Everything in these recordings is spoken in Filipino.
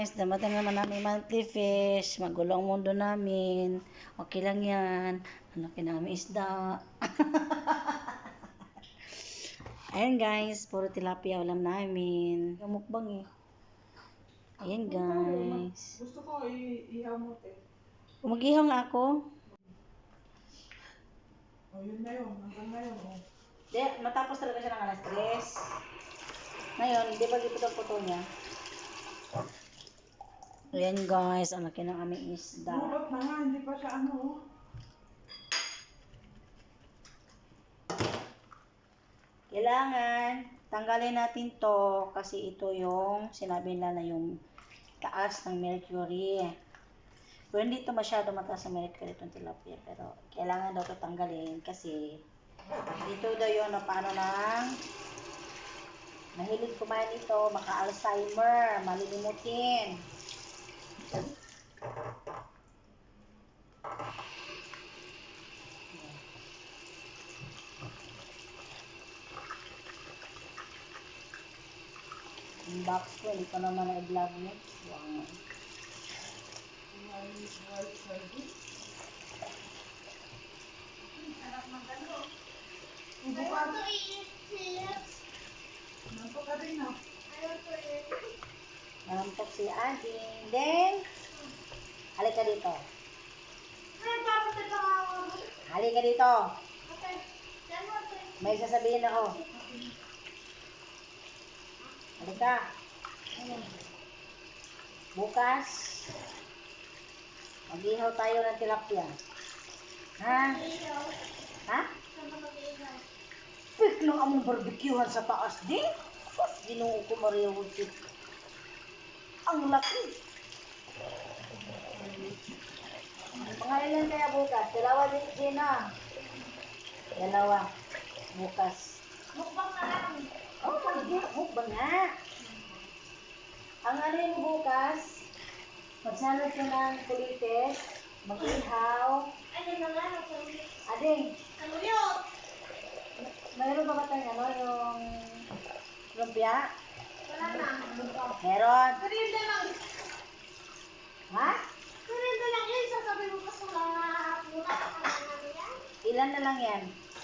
guys, damating naman namin monthly fish. Magulo ang mundo namin. Okay lang yan. Ano namin isda. Ayan guys, puro tilapia ulam namin. Yung mukbang eh. Ayan guys. Gusto ko i- ihaw mo, te. Umagihaw nga ako. O, yun na yun. Hanggang ngayon, o. Di, matapos talaga siya ng alas 3. Ngayon, di ba iputol-putol niya? Ayan guys, ang laki ng aming isda. Bulot na nga, hindi pa siya ano, o. Kailangan tanggalin natin to kasi ito yung sinabi nila na yung taas ng mercury. Pero hindi ito masyado mataas ang mercury itong tilapia. Pero kailangan daw ito tanggalin kasi dito daw yun na paano ng mahilig kumain ito, maka-Alzheimer, malilimutin. Yung box ko, hindi ko naman na-vlog mo. Wow. White service. Ayaw to eat chips. Nanto ka rin, ah. Ayaw to eat. Narampok si Ading. Deng! Halika dito. Ako. Halika dito. May sasabihin ako. Halika. Bukas, mag-ihaw tayo ng tilapia. Ha? Ha? Saan ka mag-ilaw? Pik na among barbecuehan sa taas di. Sus, ginoo ko Jose. Ang laki. Mga ilan kaya bukas? Dalawa din Gina. Dalawa. Bukas. Mukbang na lang. Oh, mag-ihaw ba nga? Ang yung bukas? Magsalo siya ng kulites. Mag-ihaw. Ano na nga, nagsalit. Ading, Kaluyot. mayroon ba ba tayong ano yung lumpia? Meron. Karinda lang. Ha? Karinda lang yun. Sasabi mo pa sa mga. Ano yan? Ilan na lang yan?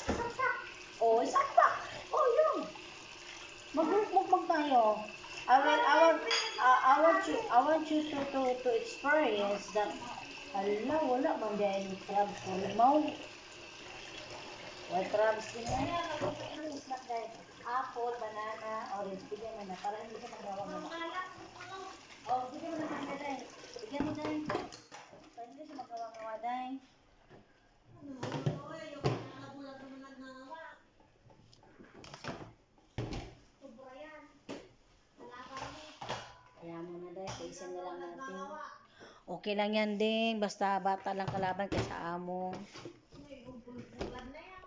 Saksak. Oh, isang pack. Oh, yun. Magmukbang tayo. I will, I want, uh, I want you, I want you to, to, to experience that, ala, wala man dahil crab ko limaw. White crabs din yan. Apple, banana, orange. Bigyan mo na, para hindi siya magawa mo na. Oh, bigyan mo na sa kanya dahil. Bigyan mo dahil. Para hindi siya magawa-gawa dahil. Ano? Kami. Kaya mo na dahil, kaysa na lang natin. Okay lang yan ding, basta bata lang kalaban kaysa amo. May bubulbulan na yan.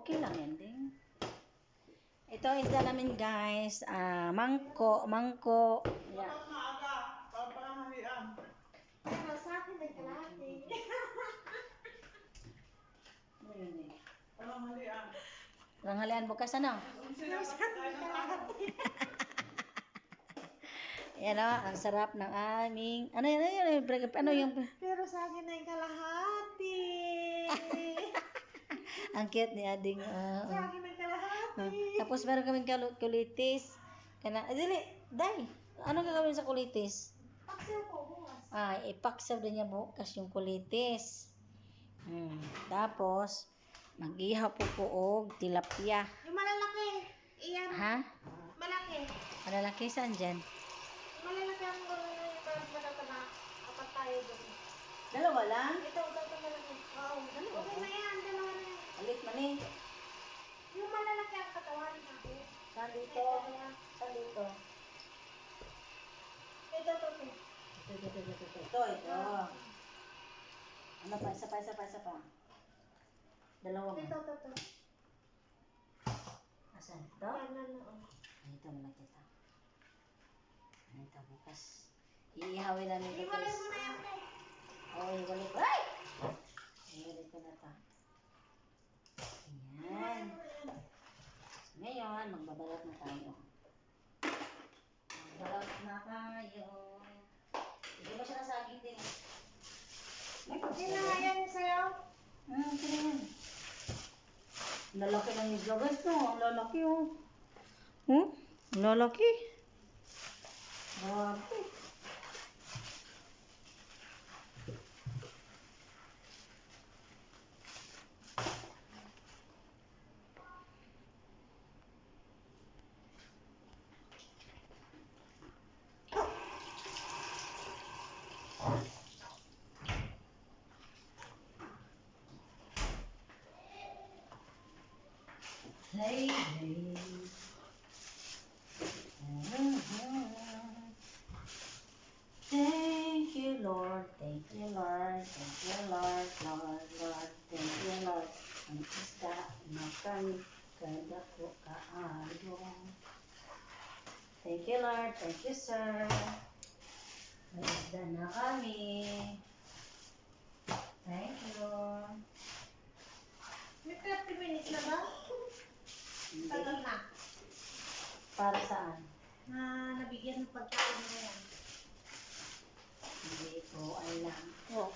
Okay lang yan ding. Ito isda namin guys, ah mangko, mangko. Yeah. Kalahati. Ano eh? Langhalian bukas ano? Ano. Yan o, ang sarap ng aming, ano yun, ano yun, ano, ano yung, Pero sa akin ay kalahati. ang cute ni Ading. kalahati. Ah, tapos meron kaming kal- kulitis. Kana, eh, dili, day, ano gagawin sa kulitis? Paksiw ko bukas. Ah, ipaksaw din niya bukas yung kulitis. Hmm. Tapos, mag-ihaw po po og tilapia. Yung malalaki. Iyan. Ha? Malaki. Malalaki saan dyan? Malalaki ang mga yung parang matataba. Apat tayo doon. Dalawa lang? Ito, ito, ito malaki. Oo. Okay na yan. Dalawa na yan. Alit man eh. Yung malalaki ang katawan sa akin. Saan dito? Saan dito? Ito, ito, ito. Ito, ito, ito, ito, ito. Ito. Ano pa? Isa pa, isa pa, isa pa. Dalawa Ito, mo. ito, ito. Asan? Ito? Ay, ito, ito. Ay, ito, bukas. Iihawin namin ito, Iwalay guys. mo na yan, te. Oo, iwalay ko. Ay! Iwalay ko na ito. Ayan. Ngayon, magbabalat na tayo. Magbalat na tayo. Hindi ba siya nasaging din? Hindi na nga yan sa'yo. Hmm. Ang Lalaki ng isla guys, no? Ang lalaki, oh. Hmm? Ang lalaki. Thank you, Lord. Thank you, Lord. Thank you, Lord. Lord, Lord. Thank you, Lord. Ang isda na kami kada ko kaayo. Thank you, Lord. Thank you, sir. May na kami. Thank you. May 30 minutes na ba? Tagal na. Para saan? Na nabigyan ng pagkain mo yan. Hindi ko alam. Oh.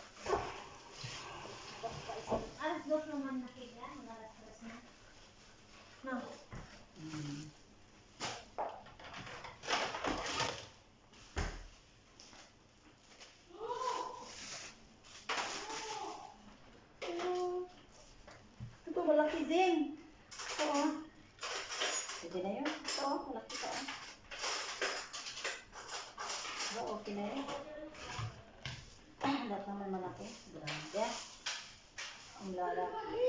Alas dos naman na kaya. Mag-alas-alas na. No. Mm. Ito, malaki din. Pwede na yun. Ito, oh, malaki oh. Diba, okay na yun. Lahat naman malaki. Grabe. Ang lalaki.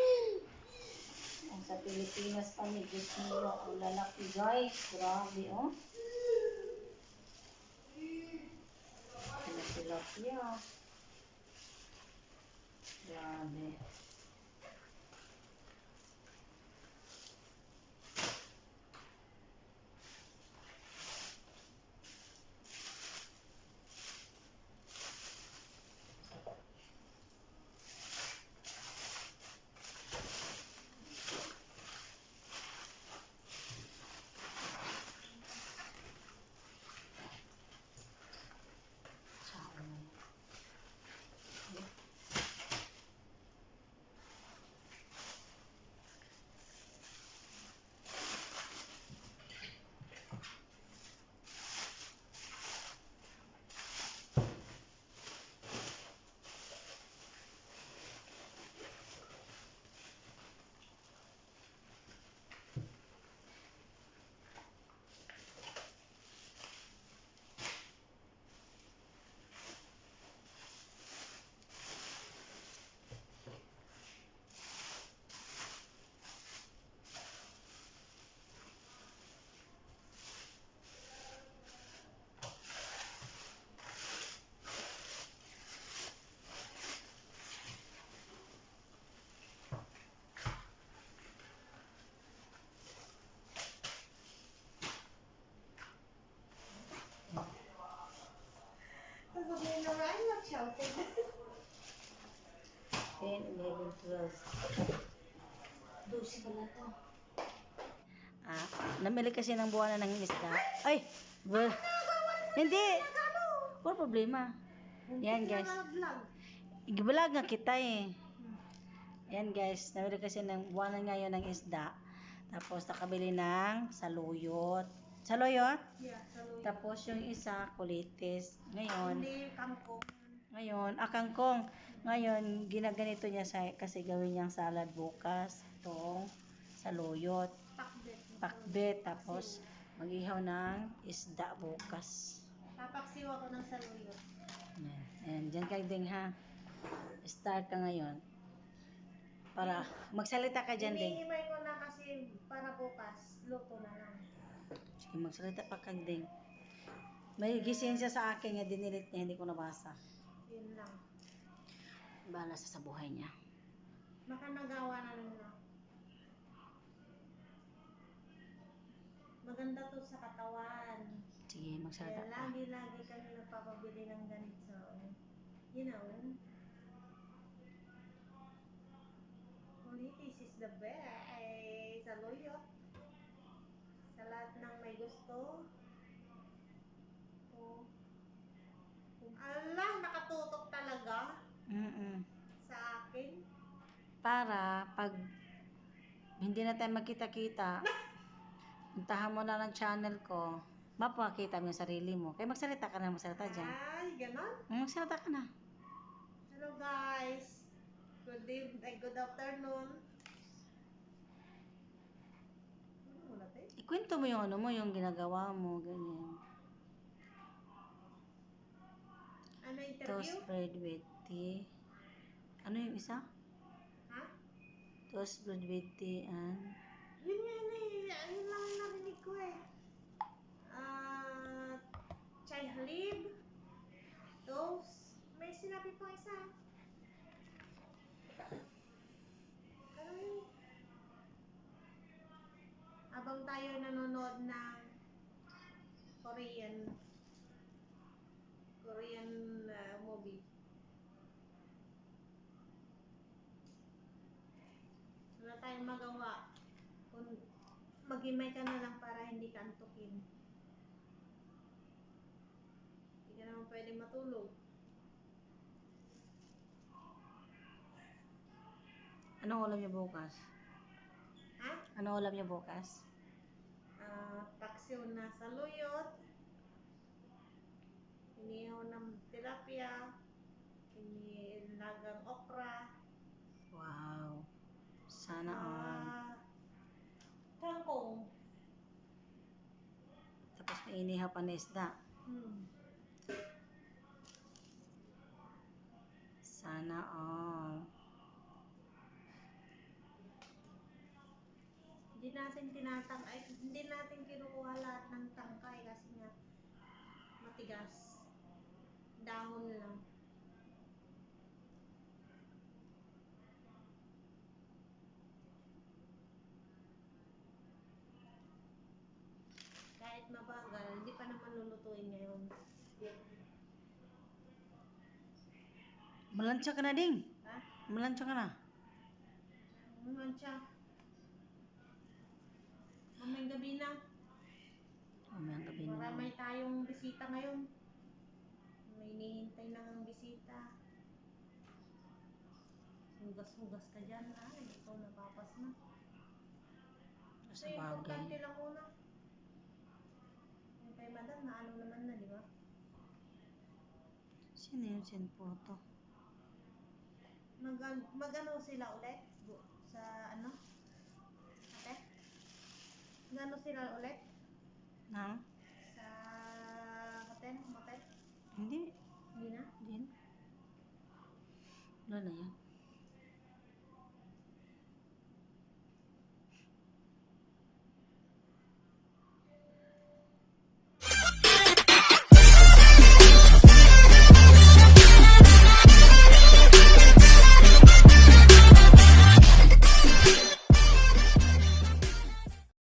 Ang sa Pilipinas pa ni Diyos nyo. Ang lalaki, guys. Grabe, oh. Laki-laki, oh. Grabe. Namili kasi ng buwanan ng isda. Ay! Well, hindi! Wala problema. Yan, guys. Vlog. Nga kita eh. Yan guys, namili kasi ng buwanan ngayon ng isda. Tapos nakabili ng saluyot. Saluyot? Yeah, saluyo. Tapos yung isa, kulitis. Ngayon, Hindi, kangkong. ngayon, ah, kangkong. Ngayon, ginaganito niya sa, kasi gawin niyang salad bukas. Itong saluyot, Pakbet. tapos mag-ihaw ng isda bukas. Papaksiw ako ng saluyo. Yan. Ayan, dyan ka ding ha. Start ka ngayon. Para magsalita ka dyan ding. Hinihimay ko na kasi para bukas, luto na lang. Sige, magsalita pa kang ding. May gising siya sa akin nga dinilit niya, hindi ko nabasa. Yun lang. Bahala sa sa buhay niya. Baka nagawa na nila. Maganda to sa katawan. Sige, magsalita Kaya pa. lagi-lagi kami nagpapabili ng ganito. You know, Kulitis is the best. Ay, sa loyo. Sa lahat ng may gusto. O, kung Ala, nakatutok talaga Mm-mm. sa akin. Para pag hindi na tayo magkita-kita, puntahan mo na ng channel ko, mapakita mo yung sarili mo. Kaya magsalita ka na, magsalita dyan. Ay, ganon. Mm, Magsalita ka na. Hello guys. Good evening, ay, good afternoon. Ano? Ikwento mo yung ano mo, yung ginagawa mo, ganyan. Ano interview? Toast bread with tea. Ano yung isa? Ha? Toast bread with tea and... Yun yun eh. Ayun lang ang narinig ko eh. Ah, chai halib. Toast. May sinabi pa isa. Yun? Habang tayo nanonood ng Korean Korean ah, movie. Wala tayong magawa. Kung maghimay ka na lang para hindi ka antukin. Hindi ka naman pwede matulog. Anong ulam niyo bukas? Ha? Anong ulam niyo bukas? Ah, paksiw na saluyot. Inihaw ng tilapia. Inilagang okra. Wow. Sana all. Ah, kangkong. Tapos may inihaw pa na isda. Hmm. Sana all. Hindi natin tinatang ay hindi natin kinukuha lahat ng tangkay kasi nga matigas. Dahon lang. Mabagal, hindi pa naman lulutuin ngayon. Malansya ka na ding. Ha? Malansya ka na. Naman siya. Mamayang gabi na. Mamayang gabi na. Marami tayong bisita ngayon. May hinihintay ng bisita. Hugas-hugas ka dyan. Ay, ito napapas na. Sa Sa importante bagay. lang muna. Kay madam, na ano naman na, di ba? Sino yung send photo? Mag, mag ano sila ulit? Sa ano? Ate? Mag ano sila ulit? Na? Sa hotel? Motel? Hindi. Hindi na? Hindi na. Wala na yan.